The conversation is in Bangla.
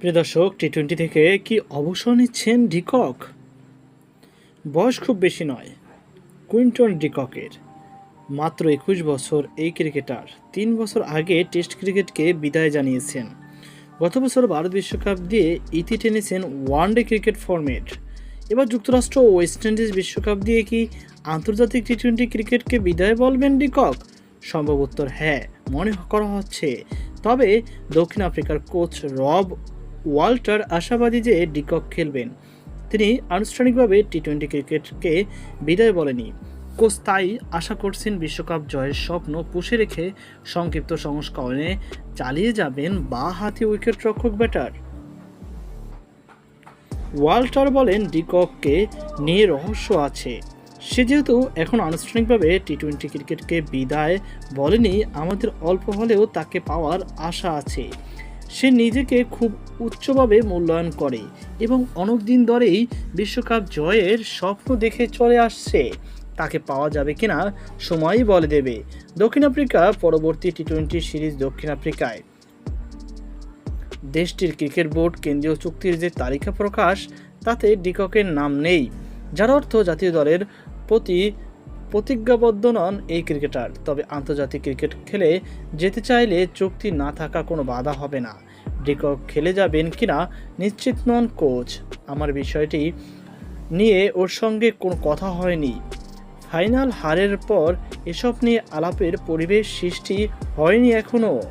প্রিয় দর্শক টি টোয়েন্টি থেকে কি অবসর নিচ্ছেন ডিকক? বয়স খুব বেশি নয়, কুইন্টন ডিককের। মাত্র একুশ বছর এই ক্রিকেটার। তিন বছর আগে টেস্ট ক্রিকেটকে বিদায় জানিয়েছেন। গত বছর ভারত বিশ্বকাপ দিয়ে ইতি টেনেছেন ওয়ানডে ক্রিকেট ফরম্যাট। এবার যুক্তরাষ্ট্র ও ওয়েস্ট ইন্ডিজ বিশ্বকাপ দিয়ে কি আন্তর্জাতিক টি টোয়েন্টি ক্রিকেটকে বিদায় বলবেন ডিকক? সম্ভব উত্তর হ্যাঁ মনে করা হচ্ছে। তবে দক্ষিণ আফ্রিকার কোচ রব ওয়াল্টার আশাবাদী যে ডিকক খেলবেন। তিনি আনুষ্ঠানিকভাবে টি টোয়েন্টি ক্রিকেটকে বিদায় বলেনি কোচ তাই আশা করছেন বিশ্বকাপ জয়ের স্বপ্ন পুষে রেখে সংক্ষিপ্ত সংস্করণে চালিয়ে যাবেন বা হাতি উইকেট রক্ষক ব্যাটার। ওয়াল্টার বলেন, ডিকককে নিয়ে রহস্য আছে। সে যেহেতু এখন আনুষ্ঠানিকভাবে টি টোয়েন্টি ক্রিকেটকে বিদায় বলেনি, আমাদের অল্প হলেও তাকে পাওয়ার আশা আছে। সে নিজেকে খুব উচ্চভাবে মূল্যায়ন করে এবং অনেক দিন ধরেই বিশ্বকাপ জয়ের স্বপ্ন দেখে চলে আসছে। তাকে পাওয়া যাবে কিনা সময়ই বলে দেবে। দক্ষিণ আফ্রিকা পরবর্তী টি টোয়েন্টি সিরিজ দক্ষিণ আফ্রিকায়। দেশটির ক্রিকেট বোর্ড কেন্দ্রীয় চুক্তির যে তালিকা প্রকাশ, তাতে ডিককের নাম নেই, যার অর্থ জাতীয় দলের প্রতি প্রতিজ্ঞাবদ্ধ নন এই ক্রিকেটার। তবে আন্তর্জাতিক ক্রিকেট খেলে যেতে চাইলে চুক্তি না থাকা কোনো বাধা হবে না। ডিকক খেলে যাবেন কিনা নিশ্চিত নন কোচ। আমার বিষয়টি নিয়ে ওর সঙ্গে কোনো কথা হয়নি। ফাইনাল হারের পর এসব নিয়ে আলাপের পরিবেশ সৃষ্টি হয়নি এখনও